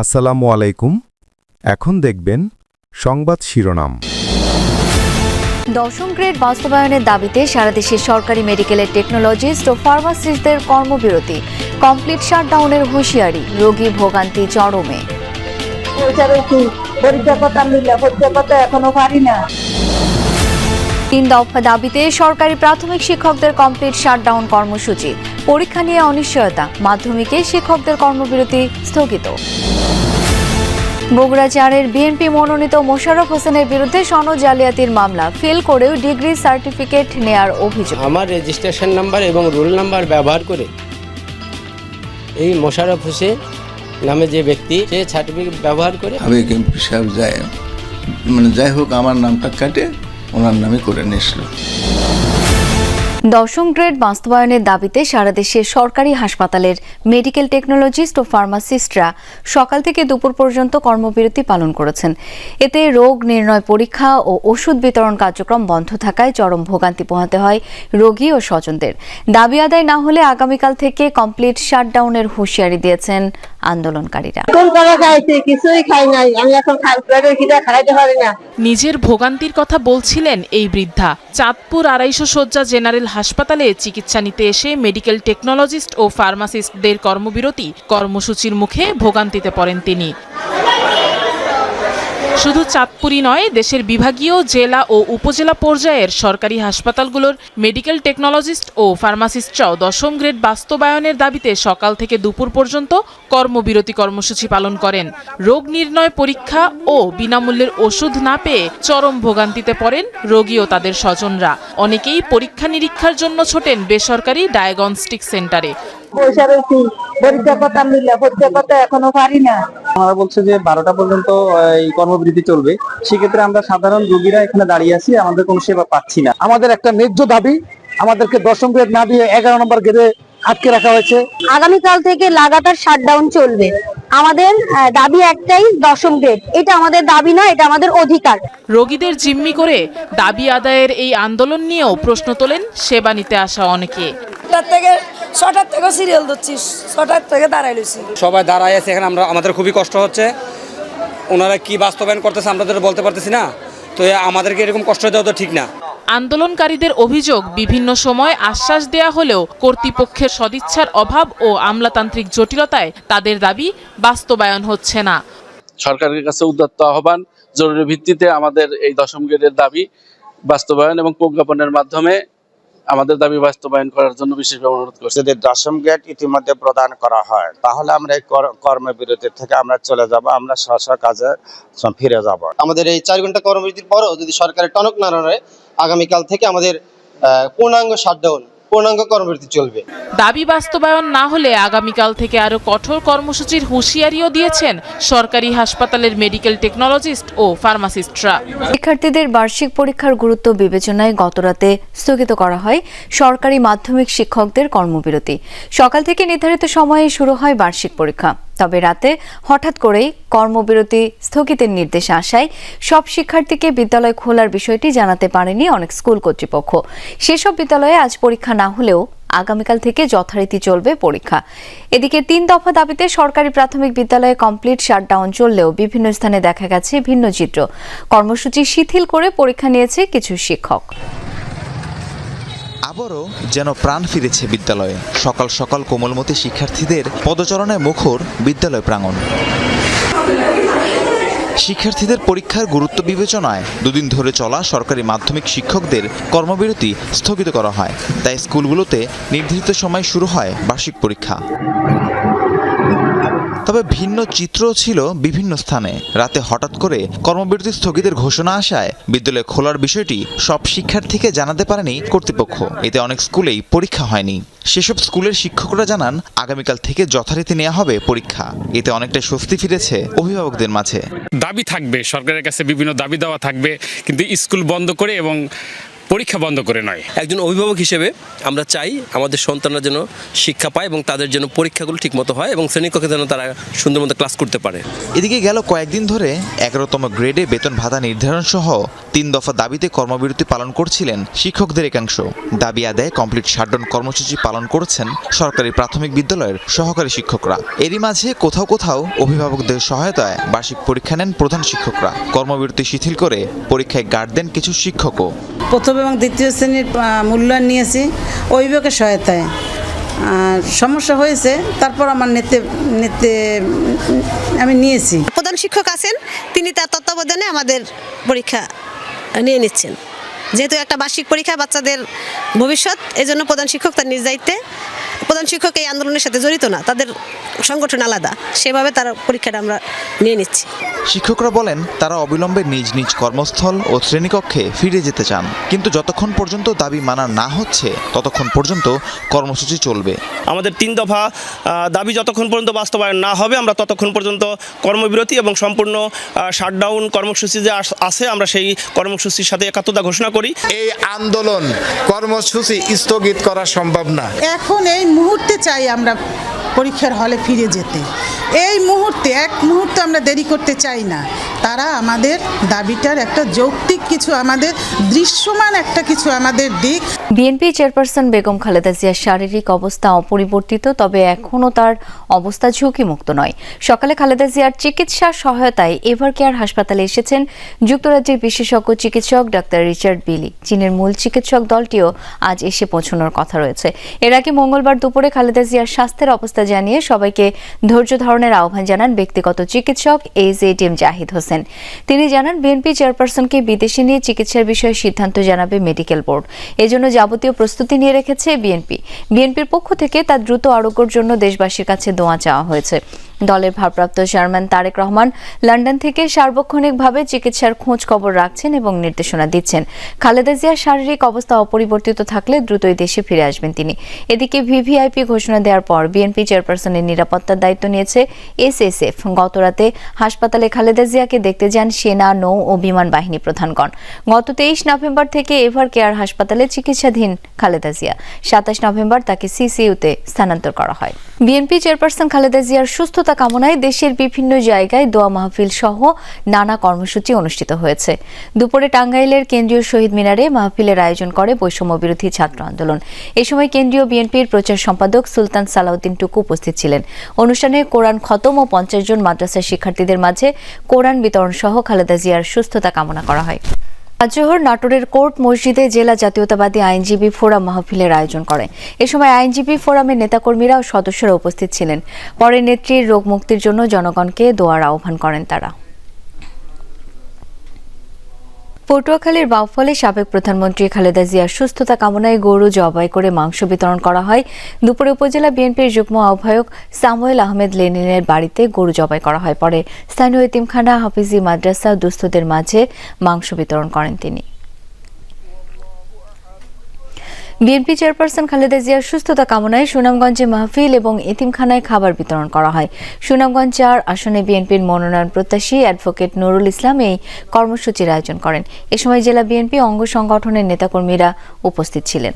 আসসালামু আলাইকুম। এখন দেখবেন সংবাদ শিরোনাম। দশম গ্রেড বাস্তবায়নের দাবিতে সারা দেশে সরকারি মেডিকেলের টেকনোলজিস্ট ও ফার্মাসিস্টদের কর্মবিরতি, কমপ্লিট শাটডাউনের হুঁশিয়ারি, রোগী ভোগান্তি চরমে। তিন দফা দাবিতে সরকারি প্রাথমিক শিক্ষকদের কমপ্লিট শাটডাউন কর্মসূচি পরীক্ষা নিয়ে অনিশ্চয়তা। মাধ্যমিকে শিক্ষকদের কর্মবিরতি স্থগিত। বগুড়া চারের বিএনপি মনোনীত মোশাররফ হোসেনের বিরুদ্ধে সনদ জালিয়াতির মামলা। ফেল করেও ডিগ্রি সার্টিফিকেট নেয়ার অভিযোগ। আমার রেজিস্ট্রেশন নাম্বার এবং রোল নাম্বার ব্যবহার করে এই মোশাররফ হোসেন নামে যে ব্যক্তি সে সার্টিফিকেট ব্যবহার করে আমি এমপি সাহেব যায় মানে যাই হোক আমার নামটা কাটে ওনার নামে করে নিয়েছিল দশম গ্রেড বাস্তবায়নের দাবিতে সারা দেশের সরকারি হাসপাতালের মেডিকেল টেকনোলজিস্ট ও ফার্মাসিস্টরা সকাল থেকে দুপুর পর্যন্ত কর্মবিরতি পালন করেছেন। এতে রোগ নির্ণয় পরীক্ষা ও ওষুধ বিতরণ কার্যক্রম বন্ধ থাকায় চরম ভোগান্তি পোহাতে হয় রোগী ও স্বজনদের। দাবি আদায় না হলে আগামীকাল থেকে কমপ্লিট শাটডাউনের হুঁশিয়ারি দিয়েছেন আন্দোলনকারীরা। কোন করা খাইছে কিছুই খাই নাই। আমি এখন খাইতে পারি না। নিজের ভোগান্তির কথা বলছিলেন এই বৃদ্ধা। চাঁদপুর আড়াইশো শয্যা জেনারেল হাসপাতালে চিকিৎসা নিতে এসে মেডিকেল টেকনোলজিস্ট ও ফার্মাসিস্টদের কর্মবিরতি কর্মসূচির মুখে ভোগান্তিতে পড়েন তিনি। শুধু চাঁদপুরই নয়, দেশের বিভাগীয় জেলা ও উপজেলা পর্যায়ের সরকারি হাসপাতালগুলোর মেডিকেল টেকনোলজিস্ট ও ফার্মাসিস্টরাও দশম গ্রেড বাস্তবায়নের দাবিতে সকাল থেকে দুপুর পর্যন্ত কর্মবিরতি কর্মসূচি পালন করেন। রোগ নির্ণয় পরীক্ষা ও বিনামূল্যের ওষুধ না পেয়ে চরম ভোগান্তিতে পড়েন রোগী ও তাদের স্বজনরা। অনেকেই পরীক্ষা নিরীক্ষার জন্য ছোটেন বেসরকারি ডায়াগনস্টিক সেন্টারে। কি পরীক্ষা করতাম নিলে পরীক্ষা করতে এখনও পারি না। আমরা বলছে যে বারোটা পর্যন্ত এই কর্মবিরতি চলবে। সেক্ষেত্রে আমরা সাধারণ রোগীরা এখানে দাঁড়িয়ে আছি আমাদের কোনো সেবা পাচ্ছি না। আমাদের একটা ন্যায্য দাবি আমাদেরকে দশম গ্রেড না দিয়ে এগারো নম্বর গ্রেডে আটকে রাখা হয়েছে। আগামীকাল থেকে লাগাতার শাটডাউন চলবে। আমাদের দাবি একটাই দশম গ্রেড। এটা আমাদের দাবি নয় এটা আমাদের অধিকার। রোগীদের জিম্মি করে দাবি আদায়ের এই আন্দোলন নিয়েও প্রশ্ন তোলেন সেবা নিতে আসা অনেকে। ছটার থেকে ছটার থেকে সিরিয়াল ধরছি ছটার থেকে দাঁড়াই লইছি সবাই দাঁড়ায় আছে এখানে আমরা আমাদের খুবই কষ্ট হচ্ছে। ওনারা কি বাস্তবায়ন করতেছে আমরা তো বলতে পারতেছি না তো আমাদেরকে এরকম কষ্ট দেওয়া তো ঠিক না। আন্দোলনকারীদের অভিযোগ বিভিন্ন সময় আশ্বাস দেয়া হলেও কর্তৃপক্ষের সদিচ্ছার অভাব ও আমলাতান্ত্রিক জটিলতায় তাদের দাবি বাস্তবায়ন হচ্ছে না। সরকারের কাছে উদ্যত্ত আহ্বান জরুরি ভিত্তিতে আমাদের এই দশম গ্রেডের দাবি বাস্তবায়ন এবং প্রজ্ঞাপনের মাধ্যমে আমাদের দাবি বাস্তবায়ন করার জন্য বিশেষভাবে অনুরোধ করছি। যদি দশম গেট ইতিমধ্যে প্রদান করা হয় তাহলে আমরা এই কর- কর্মবিরতি থেকে আমরা চলে যাব আমরা স্ব স্ব কাজে ফিরে যাব। আমাদের এই চার ঘণ্টা কর্মবিরতির পরও যদি সরকারের টনক না নড়ে আগামীকাল থেকে আমাদের পূর্ণাঙ্গ শাটডাউন পূর্ণাঙ্গ কর্মবিরতি চলবে। দাবি বাস্তবায়ন না হলে আগামীকাল থেকে আরও কঠোর কর্মসূচির হুঁশিয়ারিও দিয়েছেন সরকারি হাসপাতালের মেডিকেল টেকনোলজিস্ট ও ফার্মাসিস্টরা। শিক্ষার্থীদের বার্ষিক পরীক্ষার গুরুত্ব বিবেচনায় গতরাতে স্থগিত করা হয় সরকারি মাধ্যমিক শিক্ষকদের কর্মবিরতি। সকাল থেকে নির্ধারিত সময়ে শুরু হয় বার্ষিক পরীক্ষা। তবে রাতে হঠাৎ করেই কর্মবিরতি স্থগিতের নির্দেশ আসায় সব শিক্ষার্থীকে বিদ্যালয় খোলার বিষয়টি জানাতে পারেনি অনেক স্কুল কর্তৃপক্ষ। সেসব বিদ্যালয়ে আজ পরীক্ষা না হলেও আগামীকাল থেকে যথারীতি চলবে পরীক্ষা। এদিকে তিন দফা দাবিতে সরকারি প্রাথমিক বিদ্যালয়ে কমপ্লিট শাটডাউন চললেও বিভিন্ন স্থানে দেখা গেছে ভিন্ন চিত্র। কর্মসূচি শিথিল করে পরীক্ষা নিয়েছে কিছু শিক্ষক। আবারও যেন প্রাণ ফিরেছে বিদ্যালয়ে। সকাল সকাল কোমলমতি শিক্ষার্থীদের পদচরণে মুখর বিদ্যালয় প্রাঙ্গণ। শিক্ষার্থীদের পরীক্ষার গুরুত্ব বিবেচনায় দুদিন ধরে চলা সরকারি মাধ্যমিক শিক্ষকদের কর্মবিরতি স্থগিত করা হয়। তাই স্কুলগুলোতে নির্ধারিত সময় শুরু হয় বার্ষিক পরীক্ষা। তবে ভিন্ন চিত্র ছিল বিভিন্ন স্থানে। রাতে হঠাৎ করে কর্মবিরতি স্থগিতের ঘোষণা আসায় বিদ্যালয় খোলার বিষয়টি সব শিক্ষার্থীকে জানাতে পারেনি কর্তৃপক্ষ। এতে অনেক স্কুলেই পরীক্ষা হয়নি। সেসব স্কুলের শিক্ষকরা জানান, আগামীকাল থেকে যথারীতি নেওয়া হবে পরীক্ষা। এতে অনেকটা স্বস্তি ফিরেছে অভিভাবকদের মাঝে। দাবি থাকবে, সরকারের কাছে বিভিন্ন দাবি দেওয়া থাকবে, কিন্তু স্কুল বন্ধ করে এবং পরীক্ষা বন্ধ করে নয়। একজন অভিভাবক হিসেবে আমরা চাই আমাদের সন্তানরা যেন শিক্ষা পায় এবং তাদের যেন পরীক্ষাগুলো ঠিকমতো হয় এবং শ্রেণীকক্ষে যেন তারা সুন্দর মতো ক্লাস করতে পারে। এদিকে গেল কয়েকদিন ধরে এগারোতম গ্রেডে বেতন ভাতা নির্ধারণ সহ তিন দফা দাবিতে কর্মবিরতি পালন করছিলেন শিক্ষকদের একাংশ। দাবি আদায়ে কমপ্লিট শাটডাউন কর্মসূচি পালন করেছেন সরকারি প্রাথমিক বিদ্যালয়ের সহকারী শিক্ষকরা। এরই মাঝে কোথাও কোথাও অভিভাবকদের সহায়তায় বার্ষিক পরীক্ষা নেন প্রধান শিক্ষকরা। কর্মবিরতি শিথিল করে পরীক্ষায় গার্ড দেন কিছু শিক্ষকও। প্রথম এবং দ্বিতীয় শ্রেণির মূল্যায়ন নিয়েছি। অভিভাবকের সহায়তায়। সমস্যা হয়েছে, তারপর আমার নেতে নেতে, আমি নিয়েছি। প্রধান শিক্ষক আছেন, তিনি তার তত্ত্বাবধানে আমাদের পরীক্ষা নিয়ে নিচ্ছেন। যেহেতু একটা বার্ষিক পরীক্ষা, বাচ্চাদের ভবিষ্যৎ, এজন্য প্রধান শিক্ষক তার নিজ দায়িত্বে। প্রধান শিক্ষক এই আন্দোলনের সাথে জড়িত না, তাদের সংগঠন আলাদা। সেভাবে তার পরীক্ষাটা আমরা নিয়ে নিচ্ছি। শিক্ষকরা বলেন তারা অবিলম্বে নিজ নিজ কর্মস্থল ও শ্রেণীকক্ষে ফিরে যেতে চান। কিন্তু যতক্ষণ পর্যন্ত দাবি মানা না হচ্ছে ততক্ষণ পর্যন্ত কর্মসূচি চলবে। আমাদের তিন দফা দাবি যতক্ষণ পর্যন্ত বাস্তবায়ন না হবে আমরা ততক্ষণ পর্যন্ত কর্মবিরতি এবং সম্পূর্ণ শাটডাউন কর্মসূচি যে আছে আমরা সেই কর্মসূচির সাথে একাত্মতা ঘোষণা করি। এই আন্দোলন কর্মসূচি স্থগিত করা সম্ভব না। এখন এই মুহূর্তে চাই আমরা পরীক্ষার হলে ফিরে যেতে। এই মুহূর্তে এক মুহূর্তে আমরা দেরি করতে চাই না। তারা আমাদের দাবিটার একটা যৌক্তিক কিছু, আমাদের দৃশ্যমান একটা কিছু আমাদের দিক। বিএনপি চেয়ারপারসন বেগম খালেদা জিয়ার শারীরিক অবস্থা অপরিবর্তিত, তবে এখনও তার অবস্থা ঝুঁকিমুক্ত নয়। সকালে খালেদা জিয়ার চিকিৎসা সহায়তায় এভার কেয়ার হাসপাতালে এসেছেন যুক্তরাজ্যের বিশেষজ্ঞ চিকিৎসক ডাক্তার রিচার্ড বিলি। চীনের মূল চিকিৎসক দলটিও আজ এসে পৌঁছানোর কথা রয়েছে। এর আগে মঙ্গলবার দুপুরে খালেদা জিয়ার স্বাস্থ্যের অবস্থা জানিয়ে সবাইকে ধৈর্য ধারণের আহ্বান জানান ব্যক্তিগত চিকিৎসক এইচ এম জাহিদ হোসেন। তিনি জানান, বিএনপি চেয়ারপারসনকে বিদেশে নিয়ে চিকিৎসার বিষয়ে সিদ্ধান্ত জানাবে মেডিকেল বোর্ড। এজন্য যাবতীয় প্রস্তুতি নিয়ে রেখেছে বিএনপি। বিএনপির পক্ষ থেকে তার দ্রুত আরোগ্যর জন্য দেশবাসীর কাছে দোয়া চাওয়া হয়েছে। দলের ভারপ্রাপ্ত চেয়ারম্যান তারেক রহমান লন্ডন থেকে সার্বক্ষণিকভাবে চিকিৎসার খোঁজ খবর রাখছেন এবং নির্দেশনা দিচ্ছেন। খালেদা জিয়ার শারীরিক অবস্থা অপরিবর্তিত থাকলে দ্রুতই দেশে ফিরে আসবেন তিনি। এদিকে ভিভিআইপি ঘোষণা দেওয়ার পর বিএনপি চেয়ারপারসনের নিরাপত্তার দায়িত্ব নিয়েছে এসএসএফ। গতরাতে হাসপাতালে খালেদা জিয়াকে দেখতে যান সেনা, নৌ ও বিমান বাহিনী প্রধানগণ। গত তেইশ নভেম্বর থেকে এভার কেয়ার হাসপাতালে চিকিৎসাধীন খালেদা জিয়া। সাতাশ নভেম্বর তাকে সিসিইউতে স্থানান্তর করা হয়। বিএনপি চেয়ারপারসন খালেদা জিয়ার সুস্থতা কামনায় দেশের বিভিন্ন জায়গায় দোয়া মাহফিল সহ নানা কর্মসূচি অনুষ্ঠিত হয়েছে। দুপুরে টাঙ্গাইলের কেন্দ্রীয় শহীদ মিনারে মাহফিলের আয়োজন করে বৈষম্য বিরোধী ছাত্র আন্দোলন। এ সময় কেন্দ্রীয় বিএনপির প্রচার সম্পাদক সুলতান সালাউদ্দিন টুকু উপস্থিত ছিলেন। অনুষ্ঠানে কোরআন খতম ও পঞ্চাশ জন মাদ্রাসার শিক্ষার্থীদের মাঝে কোরআন বিতরণ সহ খালেদা জিয়ার সুস্থতা কামনা করা হয়। রাজশহর নাটোরের কোর্ট মসজিদে জেলা জাতীয়তাবাদী আইনজীবী ফোরাম মাহফিলের আয়োজন করে। এ সময় আইনজীবী ফোরামের নেতাকর্মীরা ও সদস্যরা উপস্থিত ছিলেন। পরে নেত্রীর রোগমুক্তির জন্য জনগণকে দোয়ার আহ্বান করেন তারা। পটুয়াখালীর বাউফলে সাবেক প্রধানমন্ত্রী খালেদা জিয়ার সুস্থতা কামনায় গরু জবাই করে মাংস বিতরণ করা হয়। দুপুরে উপজেলা বিএনপির যুগ্ম আহ্বায়ক সামুয়েল আহমেদ লেনিনের বাড়িতে গরু জবাই করা হয়। পরে স্থানীয় ইতিমখানা হাফিজি মাদ্রাসা দুস্থদের মাঝে মাংস বিতরণ করেন তিনি। বিএনপি চেয়ারপারসন খালেদা জিয়ার সুস্থতা কামনায় সুনামগঞ্জে মাহফিল এবং এতিমখানায় খাবার বিতরণ করা হয়। সুনামগঞ্জ চার আসনে বিএনপির মনোনয়ন প্রত্যাশী অ্যাডভোকেট নুরুল ইসলাম এই কর্মসূচির আয়োজন করেন। এ সময় জেলা বিএনপি অঙ্গ সংগঠনের নেতাকর্মীরা উপস্থিত ছিলেন।